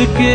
அதுக்கே